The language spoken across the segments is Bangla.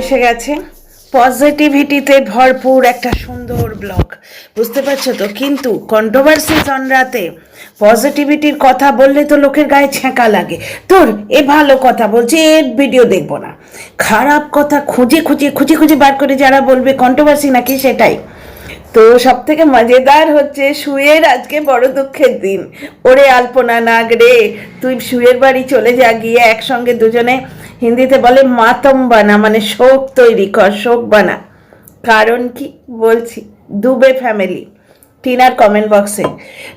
এসে গেছে। পজিটিভিটিতে ভরপুর একটা সুন্দর ব্লগ বুঝতে পারছ তো? কিন্তু কন্ট্রোভার্সি জনরাতে পজিটিভিটির কথা বললে তো লোকের গায়ে ছ্যাঁকা লাগে। তোর এ ভালো কথা বলছে এর ভিডিও দেখব না। খারাপ কথা খুঁজে খুঁজে খুঁজে খুঁজে বার করে যারা বলবে কন্ট্রোভার্সি নাকি সেটাই। তো সব থেকে মজেদার হচ্ছে শুয়ের আজকে বড় দুঃখের দিন। ওরে আলপনা নাগ রে, তুই শুয়ের বাড়ি চলে যা, গিয়ে একসঙ্গে দুজনে হিন্দিতে বলে মাতম বানা মানে শোক তৈরি কর শোক বানা কারণ কি বলছি দুবে ফ্যামিলি টিনার কমেন্ট বক্সে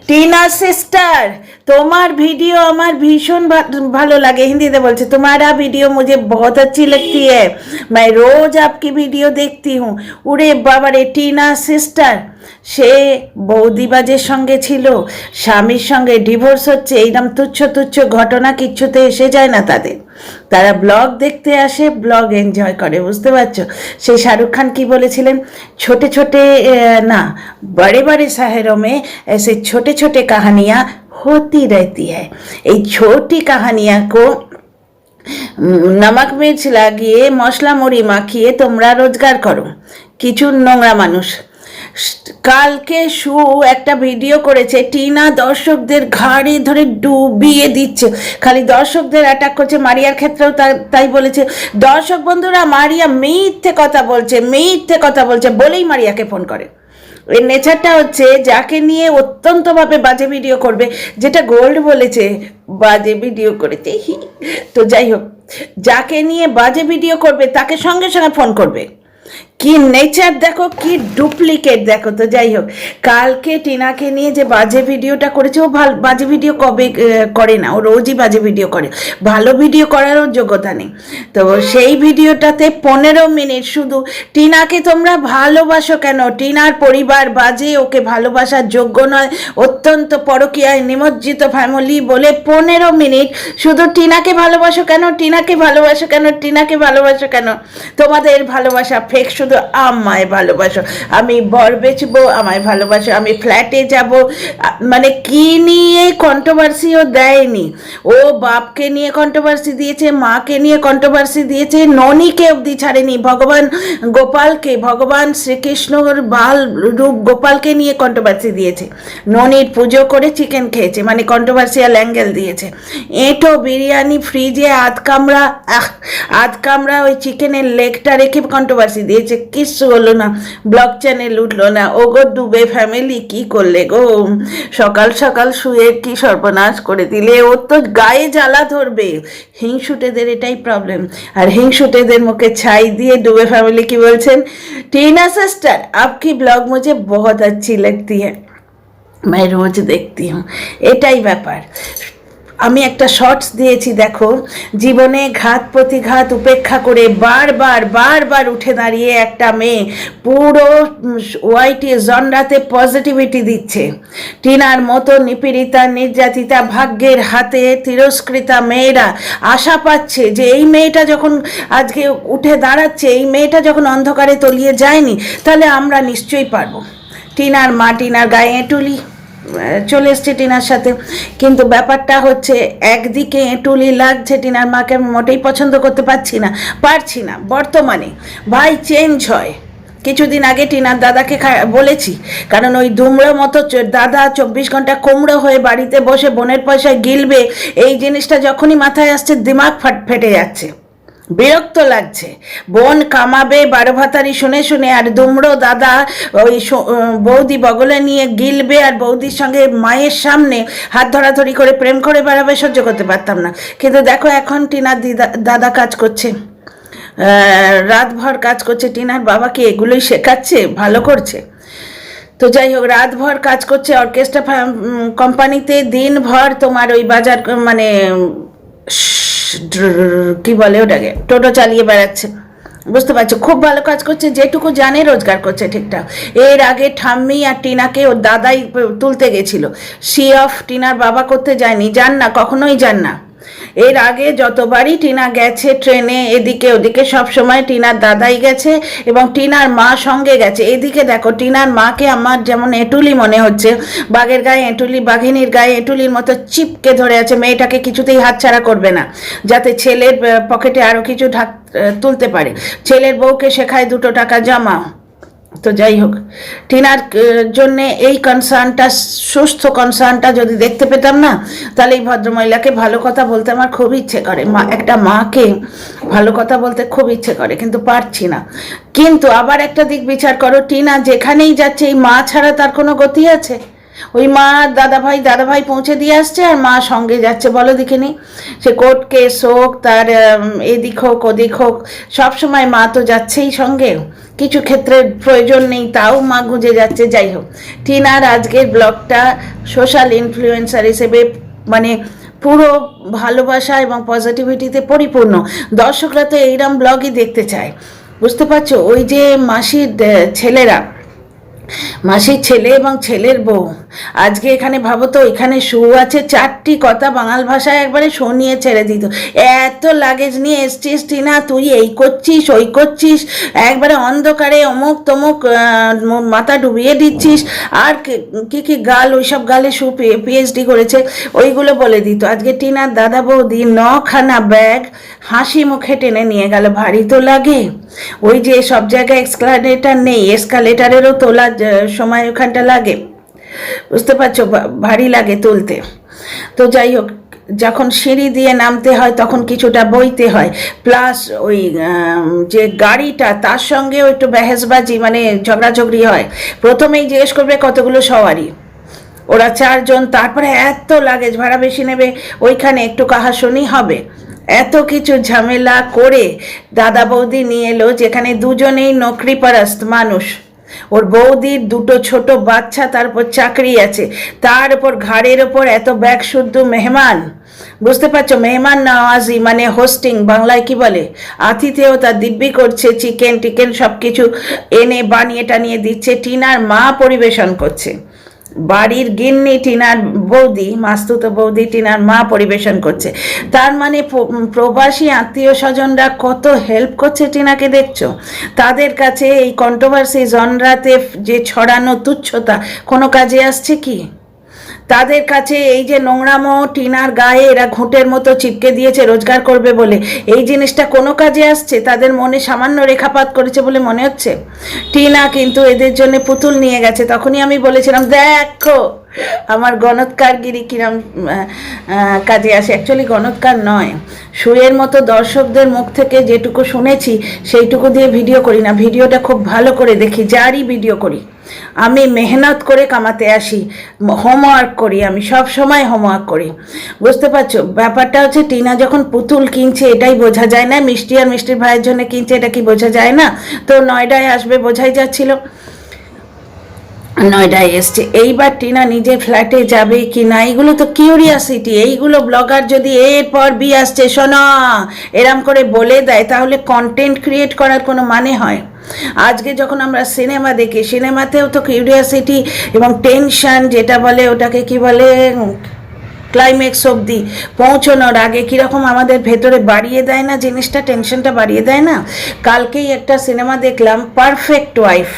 টিনা সিস্টার তোমার ভিডিও আমার ভীষণ ভা- ভালো লাগে হিন্দিতে বলছে तुम्हारा वीडियो मुझे बहुत अच्छी लगती है मैं रोज आपकी वीडियो देखती हूँ উড়ে বাবারে টিনা সিস্টার সে বৌদিবাজের সঙ্গে ছিল, স্বামীর সঙ্গে ডিভোর্স হচ্ছে এইরকম তুচ্ছ তুচ্ছ ঘটনা কিচ্ছুতে এসে যায় না তাদের। তারা ব্লগ দেখতে আসে, ব্লগ এনজয় করে, বুঝতে পারছ? সেই শাহরুখ খান কি বলেছিলেন? ছোটে ছোটে না বড়ে বড়ে সাহেরমে এসে ছোটে ছোটে কাহানিয়া হতি রেতি হ্যায়। এই ছোটি কাহানিয়া কো নমক মির্চ লাগিয়ে মশলা মুড়ি মাখিয়ে তোমরা রোজগার করো। কিছু নোংরা মানুষ কালকে সু একটা ভিডিও করেছে, টিনা দর্শকদের ঘাড়ে ধরে ডুবিয়ে দিচ্ছে। খালি দর্শকদের অ্যাটাক করছে, মারিয়ার ক্ষেত্রেও তাই বলেছে। দর্শক বন্ধুরা, মারিয়া মিথ্যে কথা বলছে, মিথ্যে কথা বলছে, বলেই মারিয়াকে ফোন করে। এর নেচারটা হচ্ছে, যাকে নিয়ে অত্যন্তভাবে বাজে ভিডিও করবে, যেটা গোল্ড বলেছে, বাজে ভিডিও করেছে। তো যাই হোক, যাকে নিয়ে বাজে ভিডিও করবে, তাকে সঙ্গে সঙ্গে ফোন করবে। কি নেচার দেখো, কি ডুপ্লিকেট দেখো। তো যাই হোক, কালকে টিনাকে নিয়ে যে বাজে ভিডিওটা করেছে, ও ভালো বাজে ভিডিও কবে করে না, ও রোজই বাজে ভিডিও করে। ভালো ভিডিও করারও যোগ্যতা নেই। তো সেই ভিডিওটাতে পনেরো মিনিট শুধু টিনাকে তোমরা ভালোবাসো কেন? টিনার পরিবার বাজে, ওকে ভালোবাসার যোগ্য নয়, অত্যন্ত পরকীয়ায় নিমজ্জিত ফ্যামিলি বলে পনেরো মিনিট শুধু টিনাকে ভালোবাসো কেন? টিনাকে ভালোবাসো কেন? টিনাকে ভালোবাসো কেন? তোমাদের ভালোবাসা ফেক শুধু আমায় ভালোবাসো। আমি বর বেচবো, আমায় ভালোবাসো, আমি ফ্ল্যাটে যাব। মানে কি নিয়ে কন্ট্রোভার্সিও দেয়নি। ও বাপকে নিয়ে কন্ট্রোভার্সি দিয়েছে, মাকে নিয়ে কন্ট্রোভার্সি দিয়েছে, ননীকে অবধি ছাড়েনি। ভগবান গোপালকে, ভগবান শ্রীকৃষ্ণর বাল রূপ গোপালকে নিয়ে কন্ট্রোভার্সি দিয়েছে। ননির পুজো করে চিকেন খেয়েছে মানে কন্ট্রোভার্সিয়াল অ্যাঙ্গেল দিয়েছে। এঁটো বিরিয়ানি ফ্রিজে আধ কামড়া আধ কামড়া ওই চিকেনের লেগটা রেখে কন্ট্রোভার্সি দিয়েছে। গেছে কিচ্ছু হলো না, ব্লক চ্যানেল উঠল না। ও গো ডুবে ফ্যামিলি কি করলে গো? সকাল সকাল শুয়ে কি সর্বনাশ করে দিলে? ওর তো গায়ে জ্বালা ধরবে। হিংসুটেদের এটাই প্রবলেম আর হিংসুটেদের মুখে ছাই দিয়ে ডুবে ফ্যামিলি কি বলছেন, টিনা সিস্টার আপকি ব্লগ মুঝে বহুত अच्छी লাগতি হ্যাঁ মাই রোজ দেখতি हूँ এটাই ব্যাপার। আমি একটা শর্টস দিয়েছি, দেখো। জীবনে ঘাত প্রতিঘাত উপেক্ষা করে বারবার বারবার উঠে দাঁড়িয়ে একটা মেয়ে পুরো ওয়াইটি জনরাতে পজিটিভিটি দিচ্ছে। টিনার মতো নিপীড়িতা, নির্যাতিতা, ভাগ্যের হাতে তিরস্কৃতা মেয়েরা আশা পাচ্ছে যে এই মেয়েটা যখন আজকে উঠে দাঁড়াচ্ছে, এই মেয়েটা যখন অন্ধকারে তলিয়ে যায়নি, তাহলে আমরা নিশ্চয়ই পারব। টিনার মা, টিনার গায়ে এঁটুলি। চলে এসছে টিনার সাথে। কিন্তু ব্যাপারটা হচ্ছে, একদিকে টুলি লাগছে টিনার মাকে, আমি মোটেই পছন্দ করতে পারছি না পারছি না, বর্তমানে ভাই চেঞ্জ হয়। কিছুদিন আগে টিনার দাদাকে বলেছি, কারণ ওই দুমড়ো মতো দাদা চব্বিশ ঘণ্টা কোমড়ো হয়ে বাড়িতে বসে বোনের পয়সায় গিলবে, এই জিনিসটা যখনই মাথায় আসছে, দিমাগ ফাট ফেটে যাচ্ছে। বিরক্ত লাগছে। বোন কামাবে বারো ভাতারি শুনে শুনে আর দুমড়ো দাদা ওই বৌদি বগলে নিয়ে গিলবে আর বৌদির সঙ্গে মায়ের সামনে হাত ধরাধরি করে প্রেম করে বেড়াবে সহ্য করতে পারতাম না। কিন্তু দেখো এখন টিনার দিদা দাদা কাজ করছে। রাতভর কাজ করছে। টিনার বাবাকে এগুলোই শেখাচ্ছে? ভালো করছে। তো যাই হোক, রাতভর কাজ করছে। অর্কেস্ট্রা কোম্পানিতে দিনভর তোমার ওই বাজার মানে কি বলে ওটাকে? টোটো চালিয়ে বেড়াচ্ছে। বুঝতে পারছ? খুব ভালো কাজ করছে, যেটুকু জানে রোজগার করছে ঠিকঠাক। এর আগে ঠাম্মি আর টিনাকে ওর দাদাই তুলতে গেছিল। সি অফ টিনার বাবা করতে যায়নি, যান না, কখনোই যান না। এর আগে যতবারই টিনা গেছে ট্রেনে, এদিকে ওদিকে সব সময় টিনার দাদাই গেছে এবং টিনার মা সঙ্গে গেছে। এদিকে দেখো, টিনার মাকে আমার যেমন এঁটুলি মনে হচ্ছে, বাঘের গায়ে এঁটুলি, বাঘিনীর গায়ে এঁটুলির মতো চিপকে ধরে আছে, মেয়েটাকে কিছুতেই হাতছাড়া করবে না, যাতে ছেলের পকেটে আরও কিছু ঢাক তুলতে পারে। ছেলের বউকে শেখায় দুটো টাকা জমা। তো যাই হোক, টিনার জন্য এই কনসার্নটা সুস্থ কনসার্নটা যদি দেখতে পেতাম না, তাহলে এই ভদ্রমহিলাকে ভালো কথা বলতে আমার খুব ইচ্ছে করে। মা, একটা মাকে ভালো কথা বলতে খুব ইচ্ছে করে, কিন্তু পারছি না। কিন্তু আবার একটা দিক বিচার করো, টিনা যেখানেই যাচ্ছে, এই মা ছাড়া তার কোনো গতি আছে? ওই মা দাদা ভাই দাদা ভাই পৌঁছে দিয়ে আসছে আর মা সঙ্গে যাচ্ছে। বলো দেখিনি সে কোর্ট কেস হোক, তার এদিক হোক, ওদিক হোক সবসময় মা তো যাচ্ছেই সঙ্গে। কিছু ক্ষেত্রে প্রয়োজন নেই, তাও মা গুঁজে যাচ্ছে। যাই হোক, টিনার আজকের ব্লগটা সোশ্যাল ইনফ্লুয়েন্সার হিসেবে মানে পুরো ভালোবাসা এবং পজিটিভিটিতে পরিপূর্ণ। দর্শকরা তো এইরম ব্লগই দেখতে চায়। বুঝতে পারছ? ওই যে মাসির ছেলেরা, মাসির ছেলে এবং ছেলের বউ। আজকে এখানে ভাবো তো, এখানে শু আছে, চারটি কথা বাঙাল ভাষায় একবারে শো নিয়ে ছেড়ে দিত। এত লাগেজ নিয়ে এসছিস টিনা, তুই এই করছিস, ওই করছিস, একবারে অন্ধকারে অমুক তমুক মাথা ডুবিয়ে দিচ্ছিস। আর কি- কি গাল, ওইসব গালে শু পিএইচডি করেছে, ওইগুলো বলে দিত। আজকে টিনার দাদা বৌদি, নখানা ব্যাগ, হাসি মুখে টেনে নিয়ে গেল, ভারী তো লাগে? ওই যে সব জায়গায় এক্সকালেটার নেই এসকালেটারেরও তোলার সময় ওখানটা লাগে। বুঝতে পারছ? ভারী লাগে তুলতে। তো যাই হোক, যখন সিঁড়ি দিয়ে নামতে হয়, তখন কিছুটা বইতে হয়। প্লাস ওই যে গাড়িটা, তার সঙ্গেও একটু বেহেসবাজি মানে ঝগড়াঝগড়ি হয়। প্রথমেই জিজ্ঞেস করবে কতগুলো সওয়ারি। ওরা চারজন, তারপরে এত লাগেজ, ভাড়া বেশি নেবে, ওইখানে একটু কাহাশুনি হবে। এত কিছু ঝামেলা করে দাদা বৌদি নিয়ে এলো, যেখানে দুজনেই নকরি পারাস্ত মানুষ। ওর বৌদির দুটো ছোট বাচ্চা, তারপর চাকরি আছে। তার উপর, ঘাড়ের ওপর এত ব্যাগ শুদ্ধ মেহমান। বুঝতে পারছ? মেহমান নওয়াজি মানে হোস্টিং বাংলায় কি বলে? আতিথেও তার দিব্যি করছে চিকেন টিকেন সব কিছু এনে বানিয়ে টানিয়ে দিচ্ছে। টিনার মা পরিবেশন করছে। বাড়ির গিন্নি টিনার বৌদি, মাস্তুত বৌদি টিনার মা পরিবেশন করছে। তার মানে প্রবাসী আত্মীয় স্বজনরা কত হেল্প করছে টিনাকে দেখছ? তাদের কাছে এই কন্ট্রোভার্সি জনরাতে যে ছড়ানো তুচ্ছতা, কোনো কাজে আসছে কি? তাদের কাছে এই যে নোংরামো টিনার গায়ে এরা ঘুঁটের মতো চিপকে দিয়েছে, রোজগার করবে বলে। এই জিনিসটা কোনো কাজে আসছে? তাদের মনে সামান্য রেখাপাত করেছে বলে মনে হচ্ছে? টিনা কিন্তু এদের জন্য পুতুল নিয়ে গেছে। তখনই আমি বলেছিলাম, দেখো, আমার গণৎকারগিরি কিরম কাজে আসে। অ্যাকচুয়ালি গণৎকার নয়। সুয়ের মতো দর্শকদের মুখ থেকে যেটুকু শুনেছি, সেইটুকু দিয়ে ভিডিও করি না। ভিডিওটা খুব ভালো করে দেখি, যারই ভিডিও করি। আমি মেহনত করে কামাতে আসি হোমওয়ার্ক করি, আমি সব সময় হোমওয়ার্ক করি। বুঝতে পারছ? ব্যাপারটা হচ্ছে টিনা যখন পুতুল কিনছে, এটাই বোঝা যায় না, মিষ্টি আর মিষ্টির ভাইয়ের জন্য কিনছে, এটা কি বোঝা যায় না? তো নয়ডায় আসবে বোঝাই যাচ্ছিল। নয়ডায় এসছে। এইবার টিনা নিজের ফ্ল্যাটে যাবে কি না, এইগুলো তো কিউরিয়াসিটি এইগুলো ব্লগার যদি এরপর বি আসছে, শোনা, এরম করে বলে দেয়, তাহলে কন্টেন্ট ক্রিয়েট করার কোনো মানে হয়? আজকে যখন আমরা সিনেমা দেখি, সিনেমাতেও তো কিউরিয়াসিটি এবং টেনশান যেটা বলে ওটাকে কি বলে ক্লাইম্যাক্স অবধি পৌঁছানোর আগে কীরকম আমাদের ভেতরে বাড়িয়ে দেয় না জিনিসটা টেনশনটা বাড়িয়ে দেয় না? কালকেই একটা সিনেমা দেখলাম পারফেক্ট ওয়াইফ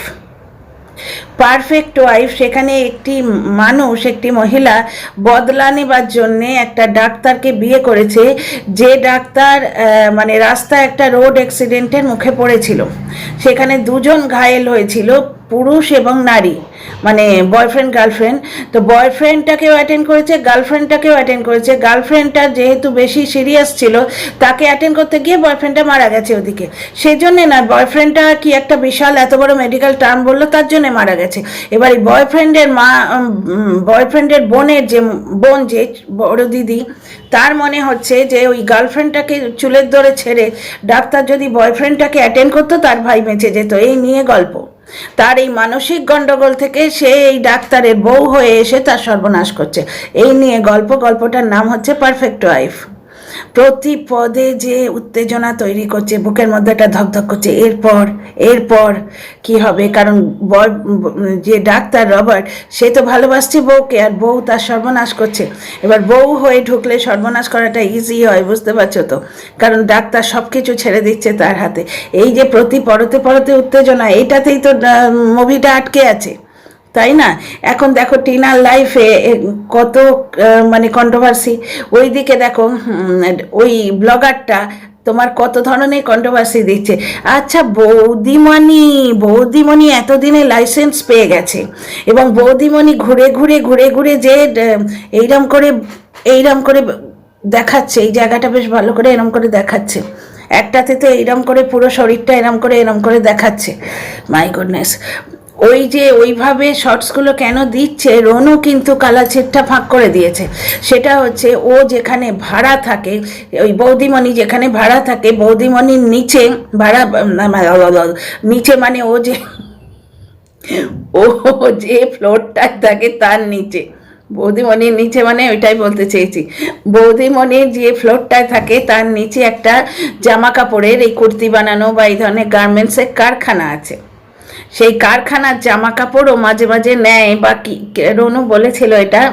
পারফেক্ট ওয়াইফ সেখানে একটি মানুষ, একটি মহিলা বদলা নেবার জন্যে একটা ডাক্তারকে বিয়ে করেছে, যে ডাক্তার মানে রাস্তা একটা রোড অ্যাক্সিডেন্টের মুখে পড়েছিল। সেখানে দুজন ঘায়েল হয়েছিল, পুরুষ এবং নারী। মানে বয়ফ্রেন্ড গার্লফ্রেন্ড তো বয়ফ্রেন্ডটাকেও অ্যাটেন্ড করেছে গার্লফ্রেন্ডটাকেও অ্যাটেন্ড করেছে। গার্লফ্রেন্ডটা যেহেতু বেশি সিরিয়াস ছিল, তাকে অ্যাটেন্ড করতে গিয়ে বয়ফ্রেন্ডটা মারা গেছে ওদিকে। সেই জন্যে না বয়ফ্রেন্ডটা কি একটা বিশাল এত বড় মেডিকেল টার্ম বলল, তার জন্যে মারা গেছে। এবার এই বয়ফ্রেন্ডের মা বয়ফ্রেন্ডের বোনের যে বোন, যে বড় দিদি, তার মনে হচ্ছে যে ওই গার্লফ্রেন্ডটাকে চুলের ধরে ছেড়ে ডাক্তার যদি বয়ফ্রেন্ডটাকে অ্যাটেন্ড করতো, তার ভাই বেঁচে যেত। এই নিয়ে গল্প। তার এই মানসিক গন্ডগোল থেকে সে এই ডাক্তারের বউ হয়ে এসে তার সর্বনাশ করছে। এই নিয়ে গল্প গল্পটার নাম হচ্ছে পারফেক্ট ওয়াইফ। প্রতি পদে যে উত্তেজনা তৈরি করছে, বুকের মধ্যে একটা ধকধক করছে। এরপর এরপর কি হবে? কারণ বর যে ডাক্তার রবার্ট, সে তো ভালোবাসছে বউকে আর বউ তার সর্বনাশ করছে। এবার বউ হয়ে ঢুকলে সর্বনাশ করাটা ইজি হয়, বুঝতে পারছ তো? কারণ ডাক্তার সব কিছু ছেড়ে দিচ্ছে তার হাতে। এই যে প্রতি পরতে পরতে উত্তেজনা, এইটাতেই তো মুভিটা আটকে আছে। তাই না? এখন দেখো টিনার লাইফে কত মানে কন্ট্রোভার্সি ওইদিকে দেখো ওই ব্লগারটা তোমার কত ধরনের কন্ট্রোভার্সি দিচ্ছে। আচ্ছা বৌদিমণি বৌদিমণি এতদিনে লাইসেন্স পেয়ে গেছে এবং বৌদিমণি ঘুরে ঘুরে ঘুরে ঘুরে যে এইরম করে এইরম করে দেখাচ্ছে, এই জায়গাটা বেশ ভালো করে এরম করে দেখাচ্ছে। একটাতে তো এরম করে পুরো শরীরটা এরম করে এরম করে দেখাচ্ছে। মাই গুডনেস ওই যে ওইভাবে শর্টসগুলো কেন দিচ্ছে, রনু কিন্তু কালাছেরটা ফাঁক করে দিয়েছে। সেটা হচ্ছে ও যেখানে ভাড়া থাকে, ওই বৌদিমণি যেখানে ভাড়া থাকে, বৌদিমণির নিচে ভাড়া, নিচে মানে ও যে ও যে ফ্লোরটায় থাকে তার নিচে। বৌদিমণির নিচে মানে ওইটাই বলতে চেয়েছি। বৌদিমণির যে ফ্লোরটায় থাকে তার নিচে একটা জামা কাপড়ের এই কুর্তি বানানো বা এই ধরনের গার্মেন্টসের কারখানা আছে। সেই কারখানার জামা কাপড়ও মাঝে মাঝে নেয় বা কি রনু বলেছিল এটা।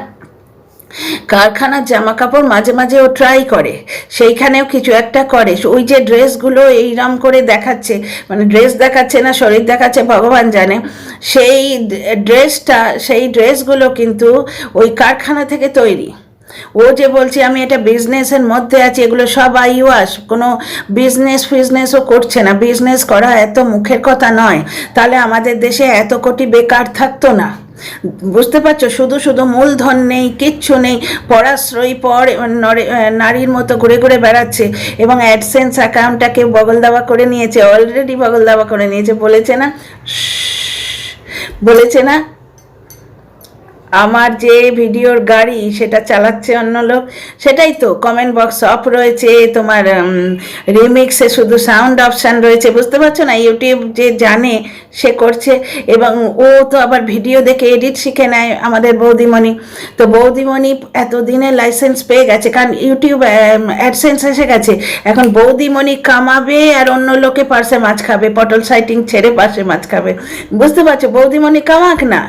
কারখানার জামা কাপড় মাঝে মাঝে ও ট্রাই করে, সেইখানেও কিছু একটা করে। ওই যে ড্রেসগুলো এইরম করে দেখাচ্ছে মানে ড্রেস দেখাচ্ছে না, শরীর দেখাচ্ছে, ভগবান জানে। সেই ড্রেসটা, সেই ড্রেসগুলো কিন্তু ওই কারখানা থেকে তৈরি। ও যে বলছে, আমি এটা বিজনেসের মধ্যে আছি, এগুলো সব আইওয়াস। কোনো বিজনেস ফিজনেসও করছে না। বিজনেস করা এত মুখের কথা নয়। তাহলে আমাদের দেশে এত কোটি বেকার থাকতো না? বুঝতে পারছ? শুধু শুধু মূলধন নেই, কিচ্ছু নেই। পড়াশ্রয়ী পর নরে- নারীর মতো ঘুরে ঘুরে বেড়াচ্ছে। এবং অ্যাডসেন্স অ্যাকাউন্টটাকে বগল দাওয়া করে নিয়েছে। অলরেডি বগল দাওয়া করে নিয়েছে। বলেছে না? বলেছে না আমার যে ভিডিওর গাড়ি সেটা চালাচ্ছে অন্য লোক, সেটাই তো কমেন্ট বক্স অফ রয়েছে, তোমার রিমিক্সে শুধু সাউন্ড অপশান রয়েছে, বুঝতে পারছ না? ইউটিউব যে জানে, সে করছে, এবং ও তো আবার ভিডিও দেখে এডিট শিখে নেয় আমাদের বৌদিমণি। তো বৌদিমণি এতদিনে লাইসেন্স পেয়ে গেছে, কারণ ইউটিউব অ্যাডসেন্স এসে গেছে। এখন বৌদিমণি কামাবে আর অন্য লোকে পার্সে মাছ খাবে, পটল সাইটিং ছেড়ে পাশে মাছ খাবে। বুঝতে পারছ? বৌদিমণি কামাক না।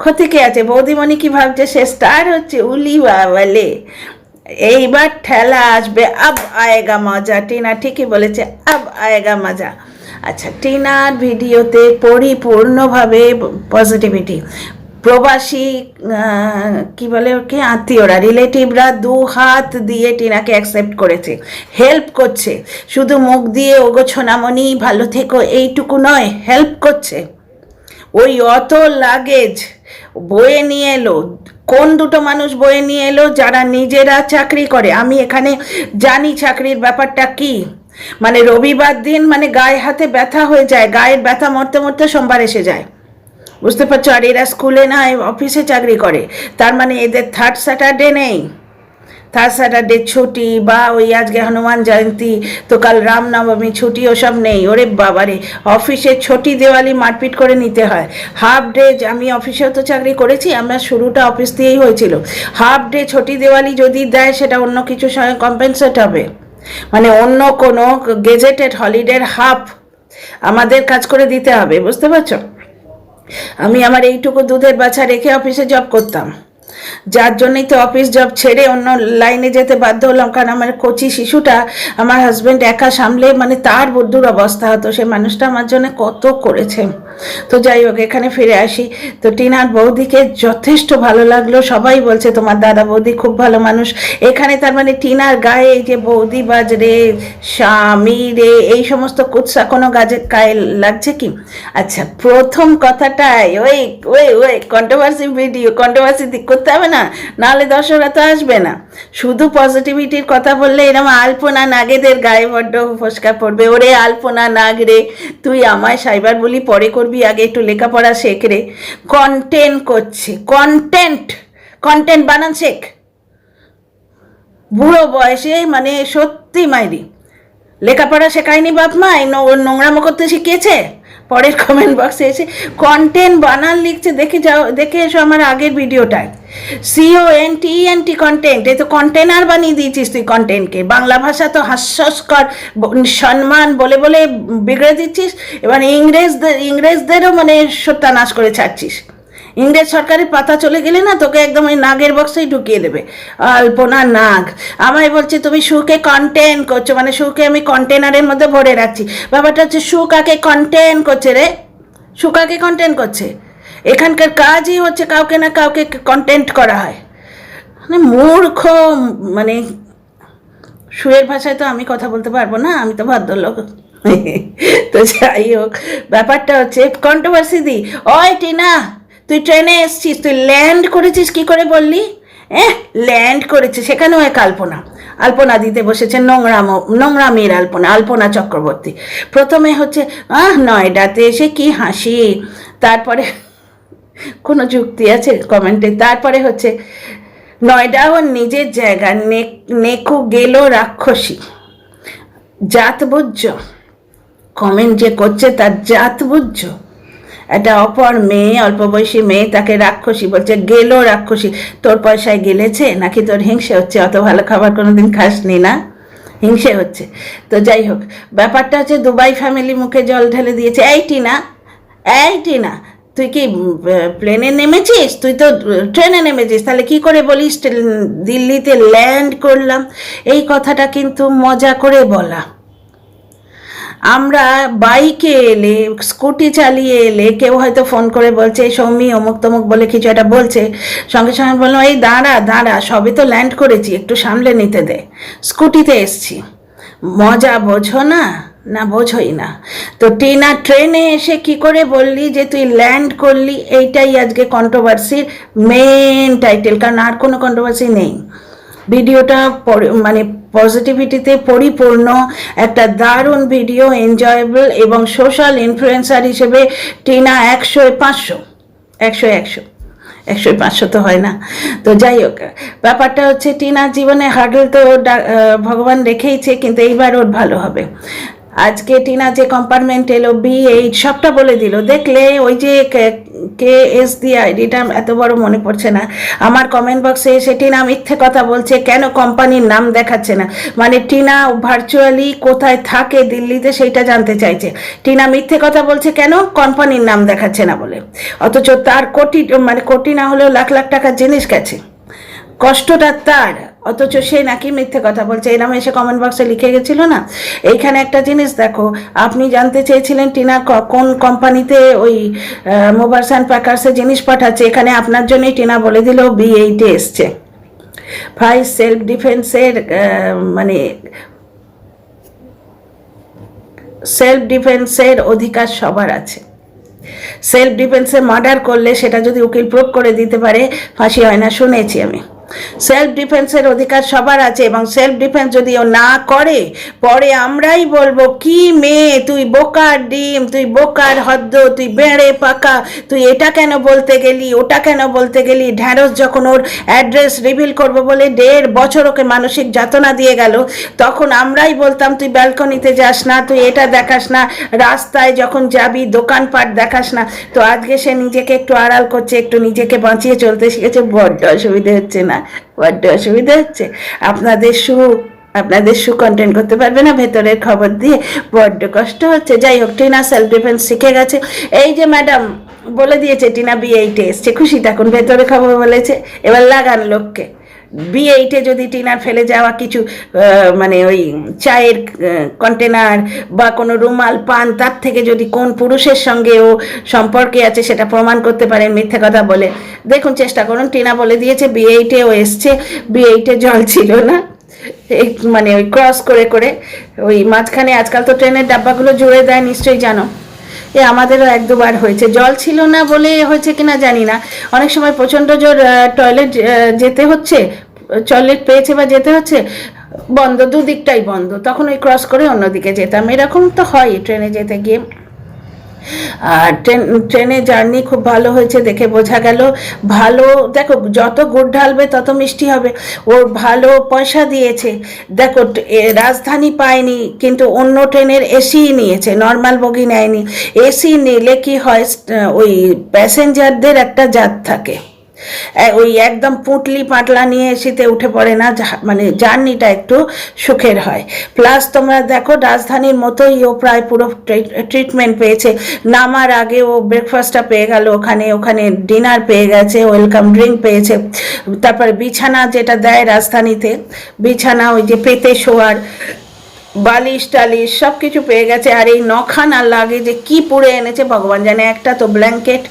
ক্ষতি কে আছে। বৌদিমণি কি ভাবছে, সে স্টার হচ্ছে উলি বাবালে। এইবার ঠেলা আসবে, আব আয়েগা মজা। টিনা ঠিকই বলেছে, আব আয়েগা মজা। আচ্ছা টিনার ভিডিওতে পরিপূর্ণভাবে পজিটিভিটি প্রবাসী কি বলে ওকে, আত্মীয়রা, রিলেটিভরা দু হাত দিয়ে টিনাকে অ্যাকসেপ্ট করেছে হেল্প করছে। শুধু মুখ দিয়ে, ওগো, সোনামণি, ভালো থেকো। এইটুকু নয় হেল্প করছে। ওই অত লাগেজ বয়ে নিয়ে এলো। কোন দুটো মানুষ বয়ে নিয়ে এলো? যারা নিজেরা চাকরি করে। আমি এখানে জানি চাকরির ব্যাপারটা কি। মানে রবিবার দিন মানে গায়ে হাতে ব্যথা হয়ে যায়। গায়ের ব্যথা মরতে মরতে সোমবার এসে যায়। বুঝতে পারছ? আর এরা স্কুলে না অফিসে চাকরি করে। তার মানে এদের থার্ড স্যাটারডে নেই। থার্ড স্যাটারডে ছুটি বা ওই আজকে হনুমান জয়ন্তী, তো কাল রামনবমী ছুটি ওসব নেই। ওরে বাবারে, অফিসে ছুটি দেওয়ালি মারপিট করে নিতে হয়। হাফ ডে আমি অফিসেও তো চাকরি করেছি, আমার শুরুটা অফিস দিয়েই হয়েছিল। হাফ ডে ছুটি দেওয়ালি যদি দেয়, সেটা অন্য কিছুর সঙ্গে কম্পেনসেট হবে। মানে অন্য কোনো গেজেটেড হলিডের হাফ আমাদের কাজ করে দিতে হবে, বুঝতে পারছ? আমি আমার এইটুকু দুধের বাছা রেখে অফিসে জব করতাম। যার জন্যই তো অফিস জব ছেড়ে অন্য লাইনে যেতে বাধ্য হলাম। কারণ আমার কচি শিশুটা, আমার হাজব্যান্ড একা সামলে মানে তার বুদ্ধুর অবস্থা হতো। সে মানুষটা আমার জন্য কত করেছে। তো যাই হোক, এখানে ফিরে আসি। তো টিনার বৌদিকে যথেষ্ট ভালো লাগল। সবাই বলছে, তোমার দাদা বৌদি খুব ভালো মানুষ। এখানে তার মানে টিনার গায়ে এই যে বৌদি বাজ রে, স্বামী রে, এই সমস্ত কুৎসা কোনো গাজে গায়ে লাগছে কি? আচ্ছা প্রথম কথাটাই, ওই ওই ওই কন্ট্রোভার্সি ভিডিও কন্ট্রোভার্সি করতে হবে না নাহলে দর্শকরা তো আসবে না। শুধু পজিটিভিটির কথা বললে এরকম আলপনা নাগেদের গায়ে বড্ড ফসকা পড়বে। ওরে আলপনা নাগ রে, তুই আমায় সাইবার বলি পরে করবি, আগে একটু লেখাপড়া শেখ রে। কন্টেন্ট করছে কন্টেন্ট কন্টেন্ট বানান শেখ। বুড়ো বয়সে মানে সত্যি মাইরি। লেখাপড়া শেখায়নি বাপ মা নোংরামো করতে শিখিয়েছে? পরের কমেন্ট বক্সে এসে কন্টেন্ট বানান লিখছে, দেখে যাও, দেখে এসো আমার আগের ভিডিওটায়। C O N T N T content এই তো কন্টেনার বানিয়ে দিয়েছিস তুই কন্টেন্টকে বাংলা ভাষা তো হাস্যস্কর সম্মান, বলে বলে বিগড়ে দিচ্ছিস, এবার ইংরেজদের, ইংরেজদেরও মানে সত্যানাশ করে ছাড়ছিস। ইংরেজ সরকারের পাতা চলে গেলে না তোকে একদম ওই নাগের বক্সেই ঢুকিয়ে দেবে। আলপনা নাগ, আমায় বলছে, তুমি সুকে কন্টেন্ট করছ মানে সুকে আমি কন্টেনারের মধ্যে ভরে রাখছি। ব্যাপারটা হচ্ছে, সু কাকে করছে রে? সু কাকে করছে? এখানকার কাজই হচ্ছে কাউকে না কাউকে কন্টেন্ট করা হয়। মানে মূর্খ মানে সুয়ের ভাষায় তো আমি কথা বলতে পারব না, আমি তো ভদ্রলোক। তো যাই হোক, ব্যাপারটা হচ্ছে কন্ট্রোভার্সি দি। ওই টিনা তুই ট্রেনে এসছিস, তুই ল্যান্ড করেছিস, কি করে বললি? হ্যাঁ ল্যান্ড করেছে সেখানেও এক আলপনা আলপনা দিতে বসেছে নোংরাম নোংরামির আলপনা আলপনা চক্রবর্তী। প্রথমে হচ্ছে, আহ, নয়ডাতে এসে কি হাসি? তারপরে, কোনো যুক্তি আছে কমেন্টে? তারপরে হচ্ছে নয়ডা ওর নিজের জায়গা নেকু গেল রাক্ষসী। জাত বুঝছ? কমেন্ট যে করছে তার জাত বুঝছ? একটা অপর মেয়ে, অল্প বয়সী মেয়ে তাকে রাক্ষসী বলছে, গেল রাক্ষসী, তোর পয়সায় গেলেছে নাকি তোর হিংসে হচ্ছে? অত ভালো খাবার কোনোদিন খাসনি না? হিংসে হচ্ছে। তো যাই হোক, ব্যাপারটা হচ্ছে দুবাই ফ্যামিলি মুখে জল ঢেলে দিয়েছে। এই টিনা এই টিনা, তুই কি প্লেনে নেমেছিস? তুই তো ট্রেনে নেমেছিস। তাহলে কি করে বলিস দিল্লিতে ল্যান্ড করলাম? এই কথাটা কিন্তু মজা করে বলা। আমরা বাইকে এলে, স্কুটি চালিয়ে এলে কেউ হয়তো ফোন করে বলছে সৌমি, অমুক তমুক বলে কিছু একটা বলছে। সঙ্গে সঙ্গে বললাম এই দাঁড়া দাঁড়া সবে তো ল্যান্ড করেছি, একটু সামলে নিতে দে। স্কুটিতে এসছি। মজা বোঝো না? না বোঝোই না। তো টিনা ট্রেনে এসে কি করে বললি যে, তুই ল্যান্ড করলি? এইটাই আজকে কন্ট্রোভার্সির মেন টাইটেল কারণ আর কোনো কন্ট্রোভার্সি নেই। ভিডিওটা মানে পজিটিভিটিতে পরিপূর্ণ, একটা দারুণ ভিডিও এনজয়েবল এবং সোশ্যাল ইনফ্লুয়েন্সার হিসেবে টিনা একশো পাঁচশো। একশো একশো। একশো পাঁচশো তো হয় না। তো যাই হোক, ব্যাপারটা হচ্ছে টিনার জীবনে হার্ডল তো ভগবান রেখেইছে, কিন্তু এইবার ওর ভালো হবে। আজকে টিনা যে কম্পার্টমেন্ট এলো বি এইট সবটা বলে দিল। দেখলে ওই যে কে এস দি আইডিটা এত বড় মনে পড়ছে না। আমার কমেন্ট বক্সে এসে টিনা মিথ্যে কথা বলছে, কেন কোম্পানির নাম দেখাচ্ছে না? মানে টিনা ভার্চুয়ালি কোথায় থাকে দিল্লিতে সেইটা জানতে চাইছে। টিনা মিথ্যে কথা বলছে, কেন কোম্পানির নাম দেখাচ্ছে না বলে? অথচ তার কোটি মানে কোটি না হলেও লাখ লাখ টাকার জিনিস গেছে। কষ্টটা তার, অথচ সে নাকি মিথ্যে কথা বলছে। এরম এসে কমেন্ট বক্সে লিখে গেছিল না? এইখানে একটা জিনিস দেখো, আপনি জানতে চেয়েছিলেন টিনা কোন কোম্পানিতে ওই মোবাইলস অ্যান্ড প্যাকার্সে জিনিস পাঠাচ্ছে? এখানে আপনার জন্যই টিনা বলে দিল বি এইটে এসছে। ভাই সেলফ ডিফেন্সের মানে সেলফ ডিফেন্সের অধিকার সবার আছে। সেলফ ডিফেন্সে মার্ডার করলে সেটা যদি উকিল প্রুভ করে দিতে পারে, ফাঁসি হয় না, শুনেছি আমি। সেলফ ডিফেন্সের অধিকার সবার আছে এবং সেলফ ডিফেন্স যদি ও না করে, পরে আমরাই বলব, কি মেয়ে, তুই বোকার ডিম, তুই বোকার হদ্দ, তুই বেড়ে পাকা, তুই এটা কেন বলতে গেলি, ওটা কেন বলতে গেলি? ঢ্যাঁড়স যখন ওর অ্যাড্রেস রিভিল করব বলে দেড় বছর ওকে মানসিক যাতনা দিয়ে গেল, তখন আমরাই বলতাম, তুই ব্যালকনিতে যাস না, তুই এটা দেখাস না, রাস্তায় যখন যাবি, দোকানপাট দেখাস না। তো আজকে সে নিজেকে একটু আড়াল করছে, একটু নিজেকে বাঁচিয়ে চলতে শিখেছে, বড্ড অসুবিধে হচ্ছে না। বড্ড অসুবিধা হচ্ছে। আপনাদের সু আপনাদের সু কন্টেন্ট করতে পারবে না, ভেতরের খবর দিয়ে বড্ড কষ্ট হচ্ছে। যাই হোক, টিনা সেলফ ডিফেন্স শিখে গেছে। এই যে ম্যাডাম বলে দিয়েছে, টিনা বিএইটে এসছে, খুশি থাকুন, ভেতরে খবর বলেছে। এবার লাগান লোককে। বি এইটে যদি টিনার ফেলে যাওয়া কিছু মানে ওই চায়ের কন্টেনার বা কোনো রুমাল, পান, তার থেকে যদি কোন পুরুষের সঙ্গে ও সম্পর্কে আছে সেটা প্রমাণ করতে পারেন মিথ্যে কথা বলে। দেখুন, চেষ্টা করুন। টিনা বলে দিয়েছে বি এইটে ও এসছে। বি এইটে জল ছিল না। এই মানে ওই ক্রস করে করে ওই মাঝখানে আজকাল তো ট্রেনের ডাব্বাগুলো জুড়ে দেয়, নিশ্চয়ই জানো। এ আমাদেরও এক দুবার হয়েছে। জল ছিল না বলে হয়েছে কিনা জানি না। অনেক সময় প্রচণ্ড জোর টয়লেট যেতে হচ্ছে টয়লেট পেয়েছে বা যেতে হচ্ছে, বন্ধ, দুদিকটাই বন্ধ। তখন ওই ক্রস করে অন্যদিকে যেতাম। এরকম তো হয় ট্রেনে যেতে গিয়ে। আর ট্রেন, ট্রেনে জার্নি খুব ভালো হয়েছে দেখে বোঝা গেল। ভালো, দেখো, যত গুড় ঢালবে তত মিষ্টি হবে। ওর ভালো পয়সা দিয়েছে। দেখো রাজধানী পায়নি, কিন্তু অন্য ট্রেনের এসি নিয়েছে, নর্মাল বগি নেয়নি। এসি নিলে কি হয় ওই প্যাসেঞ্জারদের একটা জাত থাকে। ওই একদম পুঁটলি পাটলা নিয়ে এসিতে উঠে পড়ে না মানে জার্নিটা একটু সুখের হয়। প্লাস তোমরা দেখো রাজধানীর মতোই ও প্রায় পুরো ট্রিটমেন্ট পেয়েছে। নামার আগে ও ব্রেকফাস্টটা পেয়ে গেল ওখানে ওখানে ডিনার পেয়ে গেছে ওয়েলকাম ড্রিঙ্ক পেয়েছে। তারপর বিছানা যেটা দেয় রাজধানীতে, বিছানা ওই যে পেতে শোয়ার বালিশ টালিশ সব কিছু পেয়ে গেছে, আর এই নখানা লাগে যে কি পুড়ে এনেছে ভগবান জানে। একটা তো ব্ল্যাঙ্কেট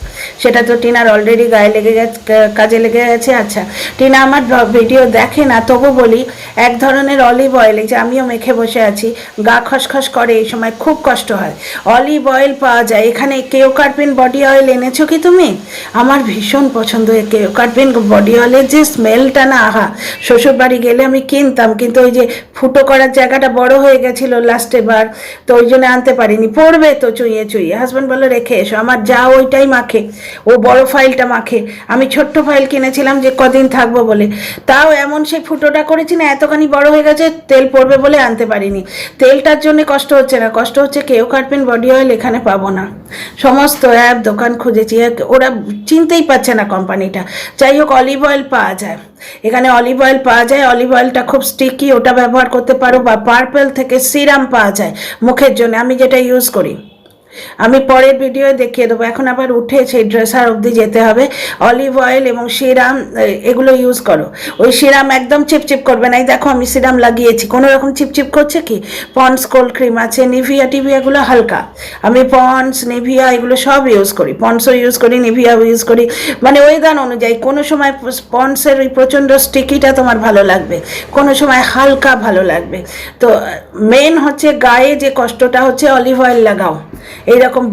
সেটা তো টিনার অলরেডি গায়ে লেগে গেছে কাজে লেগে গেছে। আচ্ছা টিনা আমার ভিডিও দেখে না, তবু বলি, এক ধরনের অলিভ অয়েল এই যে আমিও মেখে বসে আছি, গা খসখস করে এই সময় খুব কষ্ট হয়। অলিভ অয়েল পাওয়া যায়। এখানে কেও কার্পিন বডি অয়েল এনেছো কি তুমি? আমার ভীষণ পছন্দ কেও কার্পিন বডি অয়েলের যে স্মেলটা না, আহা শ্বশুর বাড়ি গেলে আমি কিনতাম, কিন্তু ওই যে ফুটো করার জায়গাটা বড় হয়ে গেছিল লাস্টে বার তো ওই জন্য আনতে পারিনি। পড়বে তো চুইয়ে চুইয়ে। হাজব্যান্ড বলে রেখে এসো, আমার যা ওইটাই মাখে। ও বড় ফাইলটা মাখে। আমি ছোট্ট ফাইল কিনেছিলাম যে কদিন থাকব বলে। তাও এমন সেই ফুটোটা করেছি না, এতখানি বড় হয়ে গেছে, তেল পড়বে বলে আনতে পারিনি। তেলটার জন্য কষ্ট হচ্ছে না, কষ্ট হচ্ছে কেউ কাটবেন বডি অয়েল এখানে পাবো না। সমস্ত অ্যাপ দোকান খুঁজেছি। ওরা চিনতেই পারছে না কোম্পানিটা যাই হোক অলিভ অয়েল পাওয়া যায়। এখানে অলিভ অয়েল পাওয়া যায়। অলিভ অয়েলটা খুব স্টিকি ওটা ব্যবহার করতে পারো বা পার্পেল থেকে সিরাম পাওয়া যায় মুখের জন্য। আমি যেটা ইউজ করি। আমি পরের ভিডিও দেখিয়ে দেবো। এখন আবার উঠে সেই ড্রেসার অবধি যেতে হবে। অলিভ অয়েল এবং সিরাম এগুলো ইউজ করো। ওই সিরাম একদম চিপচিপ করবে না। এই দেখো আমি সিরাম লাগিয়েছি। কোনো রকম চিপচিপ করছে কি? পন্স কোল্ড ক্রিম আছে নিভিয়া টিভিয়াগুলো হালকা। আমি পন্স নিভিয়া এগুলো সব ইউজ করি। পন্সও ইউজ করি নিভিয়াও ইউজ করি। মানে ওয়েদার অনুযায়ী কোনো সময় পন্সের ওই প্রচণ্ড স্টিকিটা তোমার ভালো লাগবে। কোনো সময় হালকা ভালো লাগবে। তো মেন হচ্ছে গায়ে যে কষ্টটা হচ্ছে অলিভ অয়েল লাগাও। এইরকম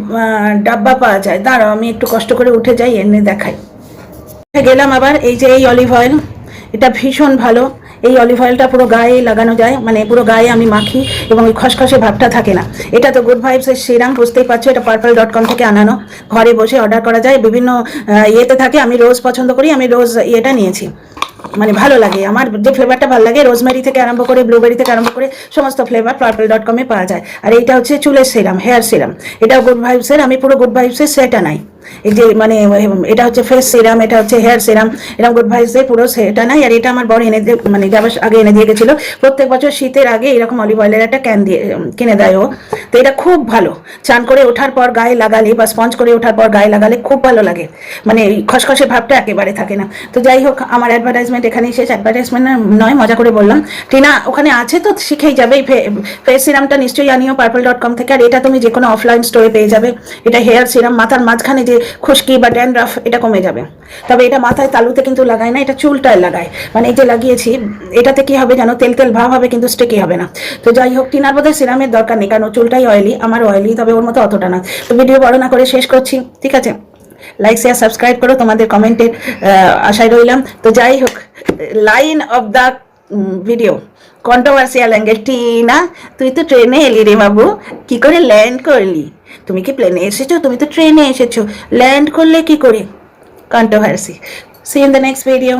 ডাব্বা পাওয়া যায়। দাঁড়াও, আমি একটু কষ্ট করে উঠে যাই, এনে দেখাই। গেলাম আবার, এই যে এই অলিভ অয়েল এটা ভীষণ ভালো। এই অলিভ অয়েলটা পুরো গায়ে লাগানো যায় মানে পুরো গায়ে আমি মাখি এবং ওই খসখসে ভাবটা থাকে না। এটা তো গুড ভাইবসের সিরাম, বুঝতেই পারছ, এটা পার্পল ডট কম থেকে আনানো। ঘরে বসে অর্ডার করা যায়, বিভিন্ন ইয়েতে থাকে, আমি রোজ পছন্দ করি, আমি রোজ ইয়েটা নিয়েছি। মানে ভালো লাগে। আমার যে ফ্লেভারটা ভালো লাগে রোজমেরি থেকে আরম্ভ করে ব্লুবেরি থেকে আরম্ভ করে, সমস্ত ফ্লেভার পার্পল ডট কমে পাওয়া যায়। আর এইটা হচ্ছে চুলের সিরাম হেয়ার সিরাম এটা গুড ভাইবসের আমি পুরো গুড ভাইবসের সেটা নাই এই যে মানে এটা হচ্ছে ফেস সিরাম, এটা হচ্ছে হেয়ার সিরাম, এরকম গুড পুরো সেটা নাই, আর এটা আমার বড় এনে দিয়ে মানে আগে এনে দিয়ে গেছিল। প্রত্যেক বছর শীতের আগে এরকম অলিভ অয়েলের একটা ক্যান দিয়ে কিনে দেয় ও। তো এটা খুব ভালো। চান করে ওঠার পর গায়ে লাগালে বা স্পঞ্জ করে ওঠার পর গায়ে লাগালে খুব ভালো লাগে। মানে খসখসে ভাবটা একেবারে থাকে না। তো যাই হোক, আমার অ্যাডভার্টাইজমেন্ট এখানেই শেষ। অ্যাডভার্টাইজমেন্ট নয়, মজা করে বললাম। টিনা, ওখানে আছে তো, শিখেই যাবে। এই ফেস সিরামটা নিশ্চয়ই আনিও পার্পল ডট কম থেকে। আর এটা তুমি যে কোনো অফলাইন স্টোরে পেয়ে যাবে। এটা হেয়ার সিরাম, মাথার মাঝখানে যে খুশকি বা ড্যান্ড্রাফ, এটা কমে যাবে। তবে এটা মাথায় তালুতে কিন্তু লাগায় না, এটা চুলটায় লাগায়। মানে এই যে লাগিয়েছি, এটাতে কি হবে জানো তেল তেল ভাব হবে কিন্তু স্টেকি হবে না। তো যাই হোক, টিনার বোধহয় সিরামের দরকার নেই, কারণ চুলটাই অয়েলি আমার অয়েলি তবে ওর মতো অতটা না। তো ভিডিও বড় না করে শেষ করছি, ঠিক আছে? লাইক শেয়ার সাবস্ক্রাইব করো তোমাদের কমেন্টের আশায় রইলাম। তো যাই হোক line of the video controversial angle Tina, তুই তো ট্রেনে এলি রে বাবু। কি করে ল্যান্ড করলি? তুমি কি প্লেনে এসেছ? তুমি তো ট্রেনে এসেছ। ল্যান্ড করলে কি করে? Controversy see in the next video